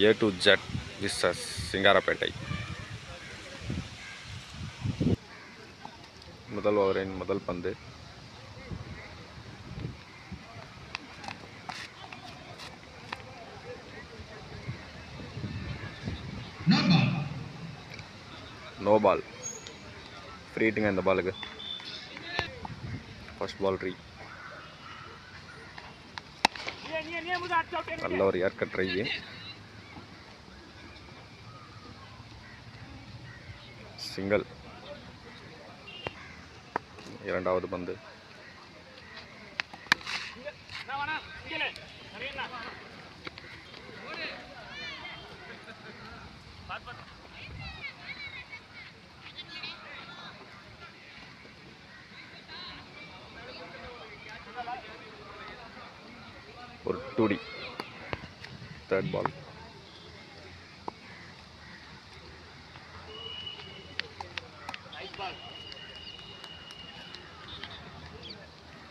A to Z versus Singarapettai முதல் ஓவரின் முதல் பந்து Not ball. நோ பால் ஃப்ரீட்டுங்க இந்த பாலுக்கு ஃபர்ஸ்ட் பால் ட்ரீ நல்ல ஒரு ஏற்க ட்ரை சிங்கல் இரண்டாவது பந்து. ஒரு டூடி தேர்ட் பால்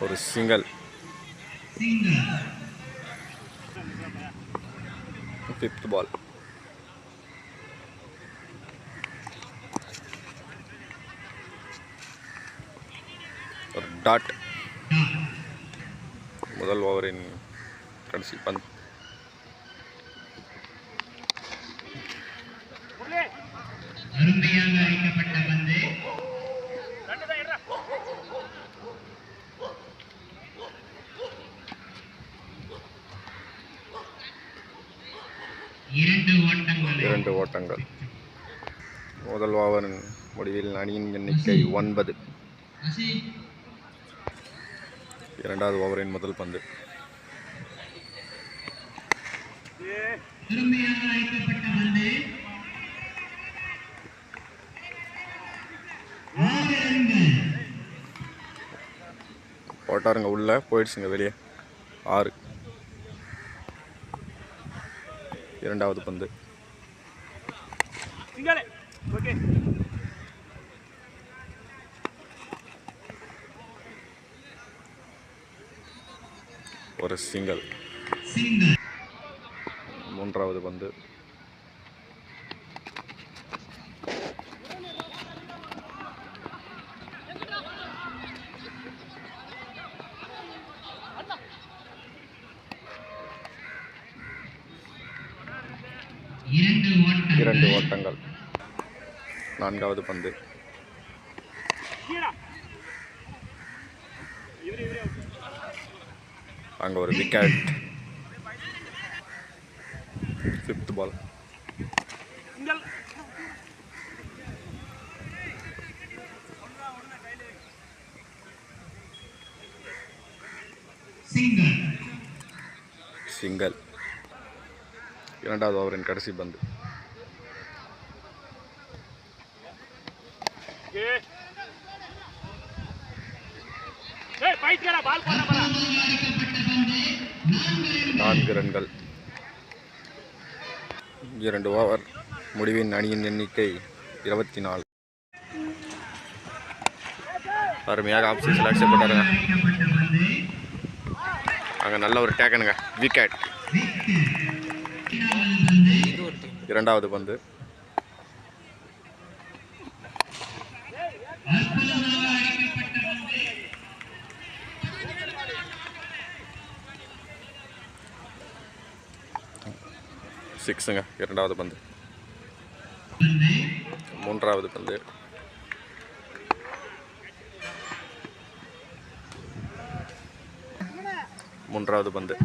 ஒரு சிங்கல் ஃபிஃப்த் பால் ஒரு டாட் முதல் ஓவரின் கடைசி பந்த். அருமையாக அடிக்கப்பட்ட பந்து. இரண்டு ஓட்டங்கள். முதல் ஓவரின் முடிவில் அணியின் எண்ணிக்கை ஒன்பது. இரண்டாவது ஓவரின் முதல் பந்து. ரன்கள். போட்டாருங்க உள்ள போயிடுச்சுங்க வெளியே. ஆறு. இரண்டாவது பந்து. ஒரு சிங்கிள். மூன்றாவது பந்து. இரண்டு ஓட்டங்கள். நான்காவது பந்து. அங்கே ஒரு wicket. Fifth ball single single இரண்டாவது ஓவரின் கடைசி பந்து. நான்கு ரன்கள். இரண்டு ஓவர் முடிவின் அணியின் எண்ணிக்கை இருபத்தி நாலு அருமையாக ஆப்ஷன் செலக்ட் செய்யப்பட்டாருங்க அங்கே நல்ல ஒரு டேக்கனுங்க விக்கெட் இரண்டாவது பந்து. சிக்ஸுங்க இரண்டாவது பந்து. மூன்றாவது பந்து. மூன்றாவது பந்து.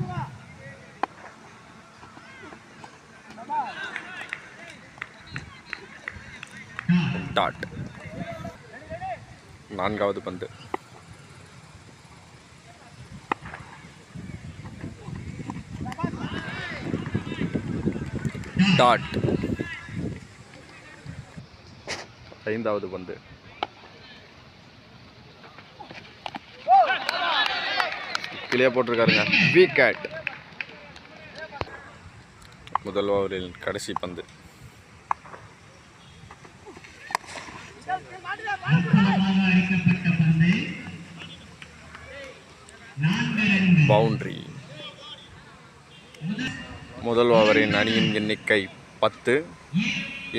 டாட். நான்காவது பந்து. டாட். ஐந்தாவது பந்து. கிளியா போட்டிருக்காருங்க. விக்கெட் முதல் ஓவரில் கடைசி பந்து அற்புதமாக அடிக்கப்பட்ட பந்து நான்கு ரன்கள் பவுண்டரி முதல் ஓவரின் அணியின் எண்ணிக்கை பத்து.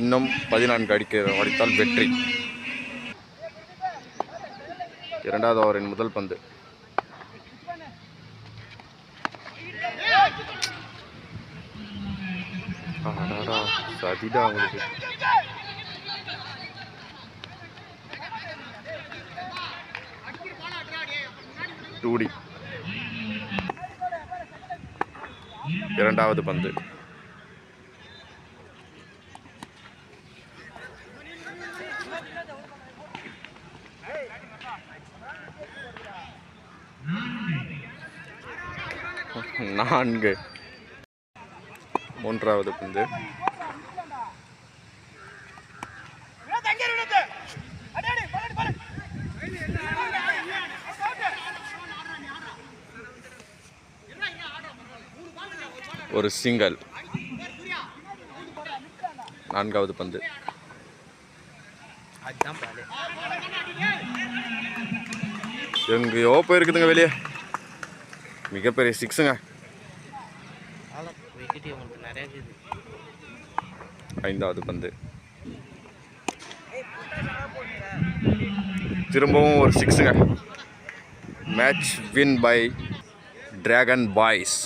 இன்னும் பதினான்கு அடிக்க அடித்தால் வெற்றி. இரண்டாவது ஓவரின் முதல் பந்து. சதிடா அவங்களுக்கு டூடி இரண்டாவது பந்து. நான்கு. மூன்றாவது பந்து. ஒரு சிங்கல் நான்காவது பந்து. எங்கேயோ போயிருக்குதுங்க வெளியே. மிகப்பெரிய சிக்ஸுங்க ஐந்தாவது பந்து. திரும்பவும் ஒரு சிக்ஸுங்க match win by dragon boys